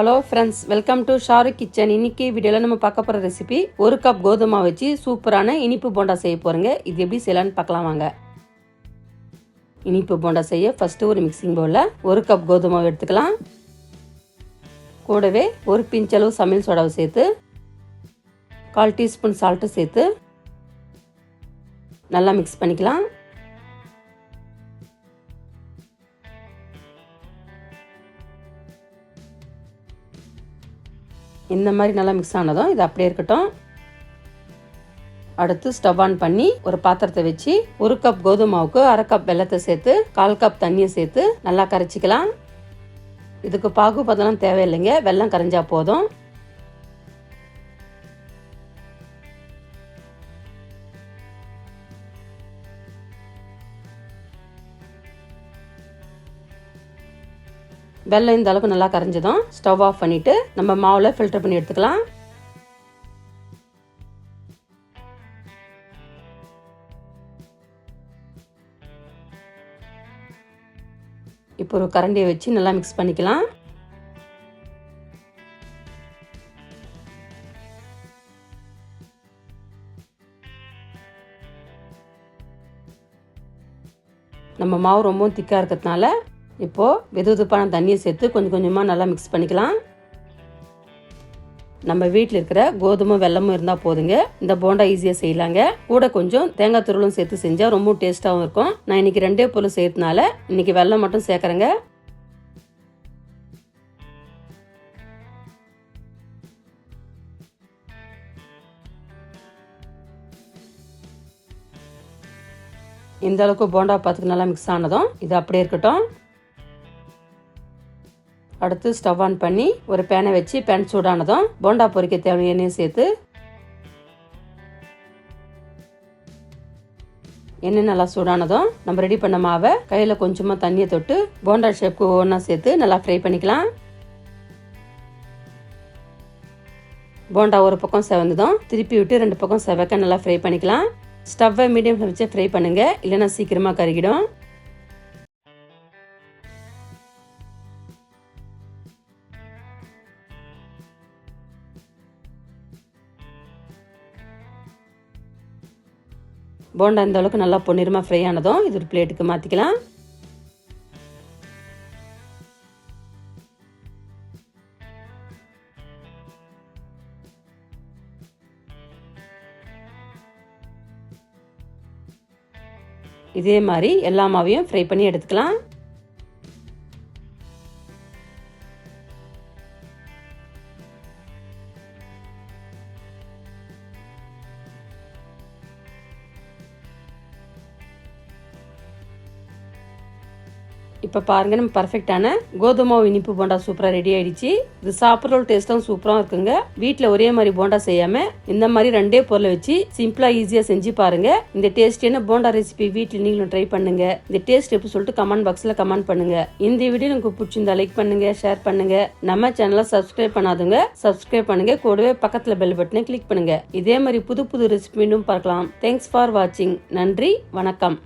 Hello friends welcome to Sharu kitchen இன்னைக்கு வீடியோவில் நம்ம பார்க்க போகிற ரெசிபி ஒரு கப் கோதுமை வச்சு சூப்பரான இனிப்பு போண்டா செய்ய போகிறோங்க இது எப்படி செய்யலான்னு பார்க்கலாம் வாங்க. இனிப்பு போண்டா செய்ய ஃபஸ்ட்டு ஒரு மிக்சிங் பவுலில் ஒரு கப் கோதுமை எடுத்துக்கலாம். கூடவே ஒரு பிஞ்சளவு சமையல் சோடாவை சேர்த்து கால் டீஸ்பூன் சால்ட்டு சேர்த்து நல்லா மிக்ஸ் பண்ணிக்கலாம். இந்த மாதிரி நல்லா மிக்ஸ் ஆனதும் இது அப்படியே இருக்கட்டும். அடுத்து ஸ்டவ் ஆன் பண்ணி ஒரு பாத்திரத்தை வச்சு ஒரு கப் கோதுமை மாவுக்கு அரை கப் வெள்ளத்தை சேர்த்து கால் கப் தண்ணியை சேர்த்து நல்லா கரைச்சிக்கலாம். இதுக்கு பாகுபதெல்லாம் தேவையில்லைங்க. வெள்ளம் கரைஞ்சா போதும். வெள்ளம் இந்த அளவுக்கு நல்லா கரைஞ்சதும் ஸ்டவ் ஆஃப் பண்ணிட்டு நம்ம மாவில் ஃபில்டர் பண்ணி எடுத்துக்கலாம். இப்போ ஒரு கரண்டியை வச்சு நல்லா மிக்ஸ் பண்ணிக்கலாம். நம்ம மாவு ரொம்பவும் திக்காக இருக்கிறதுனால இப்போது வெது வெதுப்பான தண்ணியை சேர்த்து கொஞ்சம் கொஞ்சமாக நல்லா மிக்ஸ் பண்ணிக்கலாம். நம்ம வீட்டில் இருக்கிற கோதுமை வெள்ளமும் இருந்தால் போதுங்க. இந்த போண்டா ஈஸியாக செய்யலாங்க. கூட கொஞ்சம் தேங்காய் துருளும் சேர்த்து செஞ்சால் ரொம்ப டேஸ்ட்டாகவும் இருக்கும். நான் இன்னைக்கு ரெண்டே பொருள் சேர்த்தனால இன்னைக்கு வெள்ளம் மட்டும் சேர்க்குறேங்க. இந்த அளவுக்கு போண்டா பார்த்துக்கு நல்லா மிக்ஸ் ஆனதும் இது அப்படியே இருக்கட்டும். அடுத்து ஸ்டவ் ஆன் பண்ணி ஒரு பேனை வச்சு பேன் சூடானதும் போண்டா பொரிக்க தேவையான எண்ணெயும் சேர்த்து எண்ணெய் நல்லா சூடானதும் நம்ம ரெடி பண்ண மாவை கையில் கொஞ்சமாக தண்ணியை தொட்டு போண்டா ஷேப்க்கு ஒவ்வொன்றா சேர்த்து நல்லா ஃப்ரை பண்ணிக்கலாம். போண்டா ஒரு பக்கம் செவந்ததும் திருப்பி விட்டு ரெண்டு பக்கம் செவக்க நல்லா ஃப்ரை பண்ணிக்கலாம். ஸ்டவ்வை மீடியம் வச்சு ஃப்ரை பண்ணுங்கள் இல்லைன்னா சீக்கிரமாக கருகிடும். போண்டா இந்த அளவுக்கு நல்லா பொன்னிறமாக ஃப்ரை ஆனதும் இது ஒரு பிளேட்டுக்கு மாற்றிக்கலாம் இதே மாதிரி எல்லா மாவையும் ஃப்ரை பண்ணி எடுத்துக்கலாம். இப்போ பாருங்க நம்ம பர்ஃபெக்டான கோதுமை இனிப்பு போண்டா சூப்பராக ரெடி ஆயிடுச்சு. இது சாப்பிட்ற டேஸ்ட்டும் சூப்பராக இருக்குங்க. வீட்டில் ஒரே மாதிரி போண்டா செய்யாமல் இந்த மாதிரி ரெண்டே பொருளை வச்சு சிம்பிளாக ஈஸியாக செஞ்சு பாருங்க. இந்த டேஸ்டியான போண்டா ரெசிபி வீட்டில் நீங்களும் ட்ரை பண்ணுங்க. இந்த டேஸ்ட் எப்படி சொல்லிட்டு கமெண்ட் பாக்ஸில் கமெண்ட் பண்ணுங்க. இந்த வீடியோ உங்களுக்கு பிடிச்சிருந்தா லைக் பண்ணுங்க ஷேர் பண்ணுங்க. நம்ம சேனலை சப்ஸ்கிரைப் பண்ணாதுங்க சப்ஸ்கிரைப் பண்ணுங்க. கூடவே பக்கத்தில் பெல் பட்டனை கிளிக் பண்ணுங்க. இதே மாதிரி புது புது ரெசிபி மீண்டும் பார்க்கலாம். தேங்க்ஸ் ஃபார் வாட்சிங் நன்றி வணக்கம்.